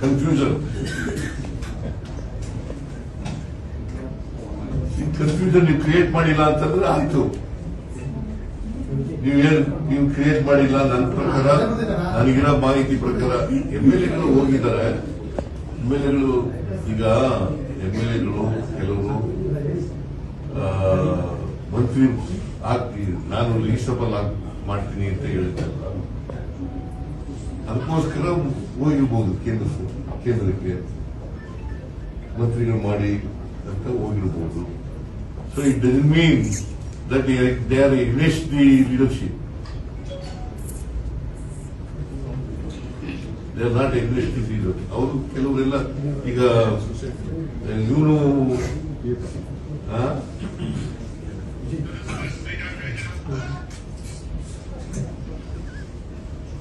Confusion confusion ನೀವು create ಮಾಡಿಲ್ಲ ಅಂತಂದ್ರೆ ಆಯ್ತು. ಏನ್ ನೀವು ಕ್ರಿಯೇಟ್ ಮಾಡಿಲ್ಲ ನನ್ನ ಪ್ರಕಾರ, ನನಗಿರೋ ಮಾಹಿತಿ ಪ್ರಕಾರ ಎಂ ಎಲ್ ಎಗಳು ಹೋಗಿದ್ದಾರೆ. ಎಂ ಎಲ್ ಎಗಳು ಈಗ ಎಂ ಎಲ್ ಎಗಳು ಕೆಲವರು ಮಂತ್ರಿ ಆಗ್ತೀನಿ ನಾನು ಆಗಿ ಮಾಡ್ತೀನಿ ಅಂತ ಹೇಳಿದ್ದಲ್ಲ ಅದಕ್ಕೋಸ್ಕರ ಹೋಗಿರ್ಬೋದು ಕೇಂದ್ರ ಕೇಂದ್ರಕ್ಕೆ. ಮಂತ್ರಿಗಳು ಮಾಡಿ ಅಂತ ಹೋಗಿರ್ಬೋದು. So it doesn't mean that they are against the leadership they are not against the leader ಅವರು ಕೆಲವರೆಲ್ಲ ಈಗ, ಇವನು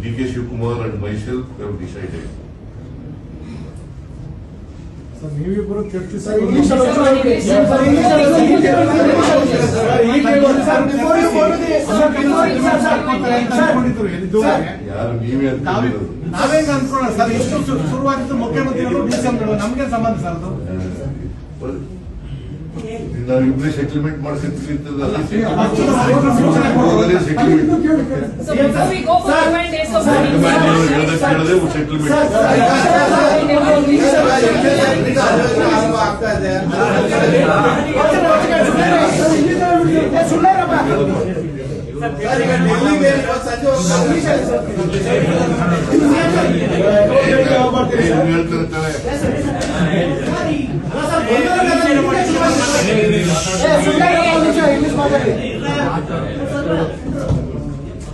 D K Shivakumar and myself have decided sir, ನೀವಿಬ್ಬರು ಚರ್ಚಿಸಿ ಸರ್, ಸರ್, ಸರ್, ಇಂಗ್ಲಿಷ್ ಅಲ್ಲಿ ಸರ್, ಇಂಗ್ಲಿಷ್ ಅಲ್ಲಿ ಸರ್, ಸರ್, ಈಗ ಹೇಳಿ. Sir, before you go sir, before you- sir, sir, ಮಾಡ್ಕೊತಾರೆ ಅಂತ ಅನ್ಕೊಂಡಿದ್ರು, ಎದ್ದು ಸರ್, ಯಾರು ನೀವೇ ನಾವೇ ಅಂತ ಅನ್ಕೊಳ್ಳೋಣ ಸರ್ ಎಷ್ಟು ಶುರುವಾಗಿತ್ತು ಶುರುವಾಗಿದ್ದು ಮುಖ್ಯಮಂತ್ರಿಗಳು ನಮ್ಗೆ ಸಂಬಂಧ ಸರ್ ಅದು? ನಾವು ಇಬ್ಬರೇ ಸೆಟಲ್ಮೆಂಟ್ ಮಾಡ್ಕೊಂತೀವಿ ಸೂಚನೆ ಸೆಟಲ್ಮೆಂಟ್ So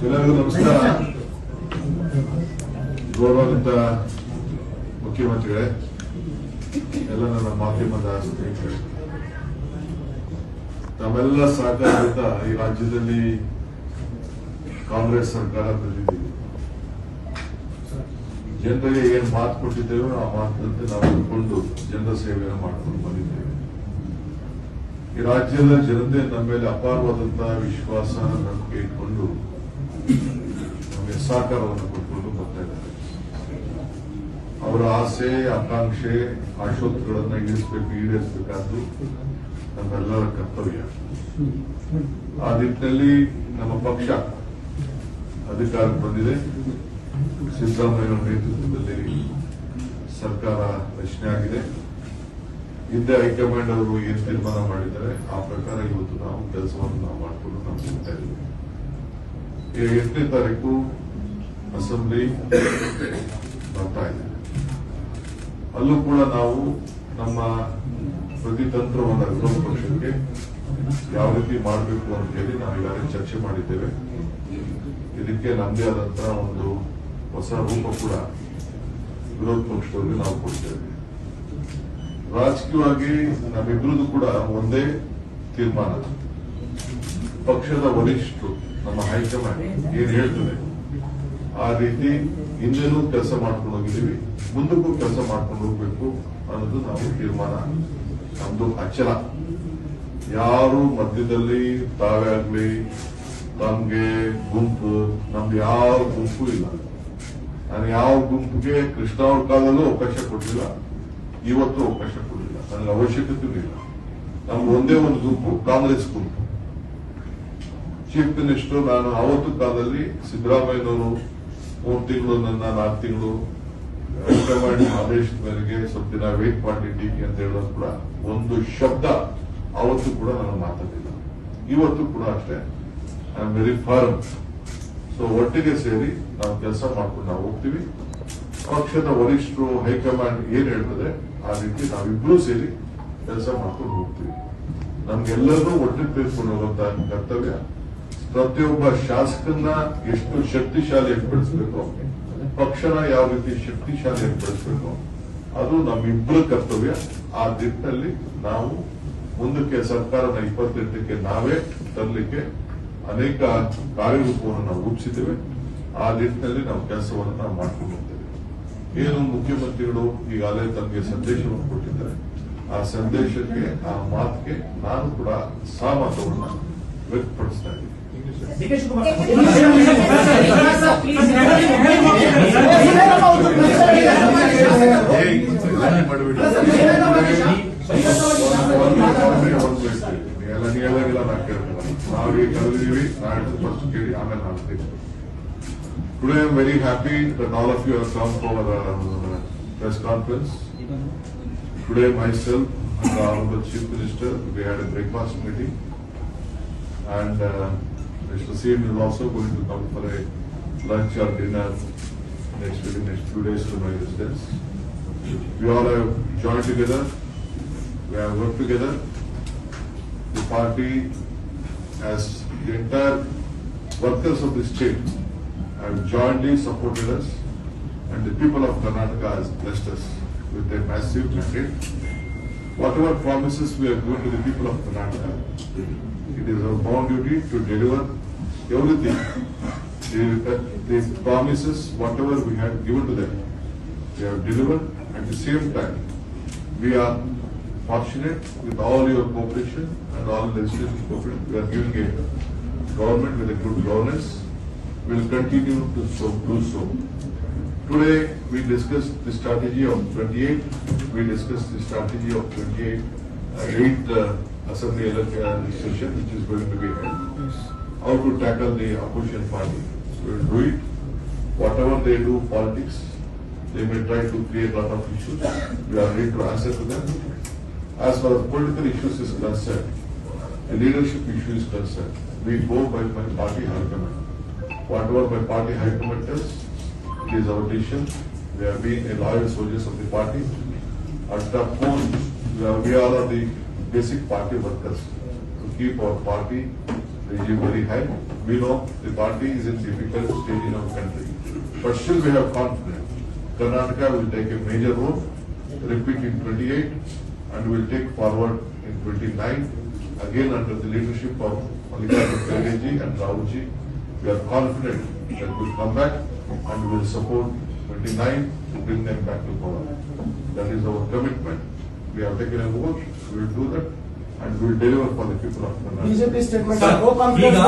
ಎಲ್ಲರಿಗೂ ನಮಸ್ಕಾರ ಗೌರವಾನ್ವಿತ ಮುಖ್ಯಮಂತ್ರಿಗಳೇ ಎಲ್ಲ ನನ್ನ ಮಾಧ್ಯಮದ ಸ್ನೇಹಿತರೆ ತಮ್ಮೆಲ್ಲ ಸಹಕಾರದಿಂದ ಈ ರಾಜ್ಯದಲ್ಲಿ ಕಾಂಗ್ರೆಸ್ ಸರ್ಕಾರ ಬಂದಿದ್ದೀವಿ ಜನರಿಗೆ ಏನ್ ಮಾತು ಕೊಟ್ಟಿದ್ದೇವೋ ಆ ಮಾತಿನಂತೆ ನಾವು ನಡ್ಕೊಂಡು ಜನರ ಸೇವೆಯನ್ನು ಮಾಡ್ಕೊಂಡು ಬಂದಿದ್ದೇವೆ. ಈ ರಾಜ್ಯದ ಜನತೆ ನಮ್ಮ ಮೇಲೆ ಅಪಾರವಾದಂತಹ ವಿಶ್ವಾಸ ನಂಬಿಕೆ ಇಟ್ಕೊಂಡು ನಮಗೆ ಸಹಕಾರವನ್ನು ಕೊಟ್ಟುಕೊಂಡು ಬರ್ತಾ ಇದ್ದಾರೆ. ಅವರ ಆಸೆ, ಆಕಾಂಕ್ಷೆ, ಆಶೋತ್ತರಗಳನ್ನ ಈಡೇರಿಸಬೇಕು, ಈಡೇರಿಸಬೇಕಾದ್ದು ನಮ್ಮೆಲ್ಲರ ಕರ್ತವ್ಯ. ಆ ನಿಟ್ಟಿನಲ್ಲಿ ನಮ್ಮ ಪಕ್ಷ ಅಧಿಕಾರಕ್ಕೆ ಬಂದಿದೆ. ಸಿದ್ದರಾಮಯ್ಯ ನೇತೃತ್ವದಲ್ಲಿ ಸರ್ಕಾರ ರಚನೆ ಆಗಿದೆ. ಹಿಂದೆ ಹೈಕಮಾಂಡ್ ಅವರು ಏನ್ ತೀರ್ಮಾನ ಮಾಡಿದ್ದಾರೆ? ಆ ಪ್ರಕಾರ ಇವತ್ತು ನಾವು ಕೆಲಸವನ್ನು ನಾವು ಮಾಡಿಕೊಂಡು ನಾವು ಹೋಗ್ತಾ ಇದ್ದೀವಿ. ಎಂಟನೇ ತಾರೀಕು ಅಸೆಂಬ್ಲಿ ಬರ್ತಾ ಇದೆ. ಅಲ್ಲೂ ಕೂಡ ನಾವು ನಮ್ಮ ಪ್ರತಿತಂತ್ರವನ್ನು ವಿರೋಧ ಪಕ್ಷಕ್ಕೆ ಯಾವ ರೀತಿ ಮಾಡಬೇಕು ಅಂತ ಹೇಳಿ ನಾವು ಈಗಾಗಲೇ ಚರ್ಚೆ ಮಾಡಿದ್ದೇವೆ. ಇದಕ್ಕೆ ನಮ್ಮದೇ ಆದಂತಹ ಒಂದು ಹೊಸ ರೂಪ ಕೂಡ ವಿರೋಧ ಪಕ್ಷದವರಿಗೆ ನಾವು ಕೊಡ್ತೇವೆ. ರಾಜಕೀಯವಾಗಿ ನಮ್ಮಿಬ್ಬರದು ಕೂಡ ಒಂದೇ ತೀರ್ಮಾನ. ಪಕ್ಷದ ವರಿಷ್ಠರು ನಮ್ಮ ಹೈಕಮಾಂಡ್ ಏನ್ ಹೇಳ್ತದೆ? ಆ ರೀತಿ ಹಿಂದೆನೂ ಕೆಲಸ ಮಾಡ್ಕೊಂಡು ಹೋಗಿದ್ದೀವಿ, ಮುಂದಕ್ಕೂ ಕೆಲಸ ಮಾಡ್ಕೊಂಡು ಹೋಗ್ಬೇಕು ಅನ್ನೋದು ನಾವು ತೀರ್ಮಾನ. ನಮ್ದು ಅಚಲ. ಯಾರು ಮಧ್ಯದಲ್ಲಿ ತಾವೇ ಆಗ್ಲಿ ತಮ್ಗೆ ಗುಂಪು, ನಮ್ದು ಯಾವ ಗುಂಪು ಇಲ್ಲ. ನಾನು ಯಾವ ಗುಂಪಿಗೆ ಕೃಷ್ಣ ಅವ್ರ ಕಾಲದಲ್ಲೂ ಅವಕಾಶ ಕೊಡಲಿಲ್ಲ ಇವತ್ತು ಅವಕಾಶ ಕೊಡಲಿಲ್ಲ ನನಗೆ ಅವಶ್ಯಕತೆ ಇಲ್ಲ ನಮ್ಗೆ ಒಂದೇ ಒಂದು ಗುಂಪು, ಕಾಂಗ್ರೆಸ್ ಗುಂಪು. ಚೀಫ್ ಮಿನಿಸ್ಟರ್ ನಾನು ಅವತ್ತು ಕಾಲದಲ್ಲಿ ಸಿದ್ದರಾಮಯ್ಯನವರು ಮೂರು ತಿಂಗಳು ನನ್ನ ನಾಲ್ಕು ತಿಂಗಳು ಹೈಕಮಾಂಡ್ ಆದೇಶದ ಮೇರೆಗೆ ಸ್ವಲ್ಪ ದಿನ ವೇಟ್ ಮಾಡಿ ಟೀಕೆ ಅಂತ ಹೇಳೋದು ಕೂಡ ಒಂದು ಶಬ್ದ ಅವತ್ತು ಕೂಡ ನಾನು ಮಾತಾಡಿಲ್ಲ ಇವತ್ತು ಕೂಡ ಅಷ್ಟೇ. I am very firm so ಒಟ್ಟಿಗೆ ಸೇರಿ ನಾವು ಕೆಲಸ ಮಾಡ್ಕೊಂಡು ನಾವು ಹೋಗ್ತೀವಿ. ಪಕ್ಷದ ವರಿಷ್ಠರು, ಹೈಕಮಾಂಡ್ ಏನ್ ಹೇಳ್ತದೆ? ಆ ರೀತಿ ನಾವಿಬ್ರು ಸೇರಿ ಕೆಲಸ ಮಾಡ್ಕೊಂಡು ಹೋಗ್ತೀವಿ. ನಮ್ಗೆಲ್ಲರೂ ಒಟ್ಟಿಗೆ ತೀರ್ಕೊಂಡು ಹೋಗುವಂತ ಕರ್ತವ್ಯ. ಪ್ರತಿಯೊಬ್ಬ ಶಾಸಕನ ಎಷ್ಟು ಶಕ್ತಿಶಾಲಿ ಬೆಳೆಸಬೇಕು ಪಕ್ಷನ ಯಾವ ರೀತಿ ಶಕ್ತಿಶಾಲಿ ಏರ್ಪಡಿಸ್ಬೇಕು, ಅದು ನಮ್ಮಿಬ್ಬರ ಕರ್ತವ್ಯ. ಆ ದಿಟ್ಟಲ್ಲಿ ನಾವು ಮುಂದಕ್ಕೆ ಸರ್ಕಾರನ ಇಪ್ಪತ್ತೆಂಟಕ್ಕೆ ನಾವೇ ತರಲಿಕ್ಕೆ ಅನೇಕ ಕಾರ್ಯರೂಪವನ್ನು ನಾವು ರೂಪಿಸಿದ್ದೇವೆ. ಆ ನಿಟ್ಟಿನಲ್ಲಿ ನಾವು ಕೆಲಸವನ್ನು ನಾವು ಮಾಡ್ಕೊಂಡು ಏನು ಮುಖ್ಯಮಂತ್ರಿಗಳು ಈಗಾಗಲೇ ತಮಗೆ ಸಂದೇಶವನ್ನು ಕೊಟ್ಟಿದ್ದಾರೆ ಆ ಸಂದೇಶಕ್ಕೆ ಆ ಮಾತಿಗೆ ನಾನು ಕೂಡ ಸಹಮತವನ್ನು ವ್ಯಕ್ತಪಡಿಸ್ತಾ ಇದ್ದೀನಿ ನೀವೆಲ್ಲ ನಾ ಹಿಡಿದು ಫಸ್ಟ್ ಕೇಳಿ ಆಮೇಲೆ ನಾನು Today I am very happy that all of you have come for uh, press conference. Today myself and the Honorable Chief Minister, we had a breakfast meeting. And uh, Mr. CM is also going to come for a lunch or dinner next week, next few days to my residence. We all have joined together, we have worked together. The party as the entire workers of the state have jointly supported us and the people of Karnataka has blessed us with a massive mandate. Whatever promises we have given to the people of Karnataka, it is our bound duty to deliver everything. The, the promises, whatever we had given to them, we have delivered. At the same time, we are fortunate with all your cooperation and all legislative cooperation. We are giving a government with a good governance. We will continue to so, do so. Today, we discussed the strategy of twenty-eight, we discussed the strategy of twenty-eight, uh, eighth uh, assembly elec- uh, session, which is going to be held. How to tackle the opposition party. We will do it. Whatever they do politics, they may try to create a lot of issues. We are ready to answer to them. As far as political issues is concerned, the leadership issue is concerned, we go by my party command. Whatever my party high it is our decision. We have been a loyal soldiers of the party. At the core, we are, the basic party workers to keep our party regime very high. We know the party is in difficult stage in our country, but still we have confidence. Karnataka will take a major role, repeat in twenty-eight, and will take forward in twenty-nine, again under the leadership of Mallikarjun Kharge and Rahul ji. We are confident that we'll come back and we'll support 29 to bring them back to power. That is our commitment. We have taken a vote. we will do that and we will deliver for the people of Karnataka. BJP statement, no confidence.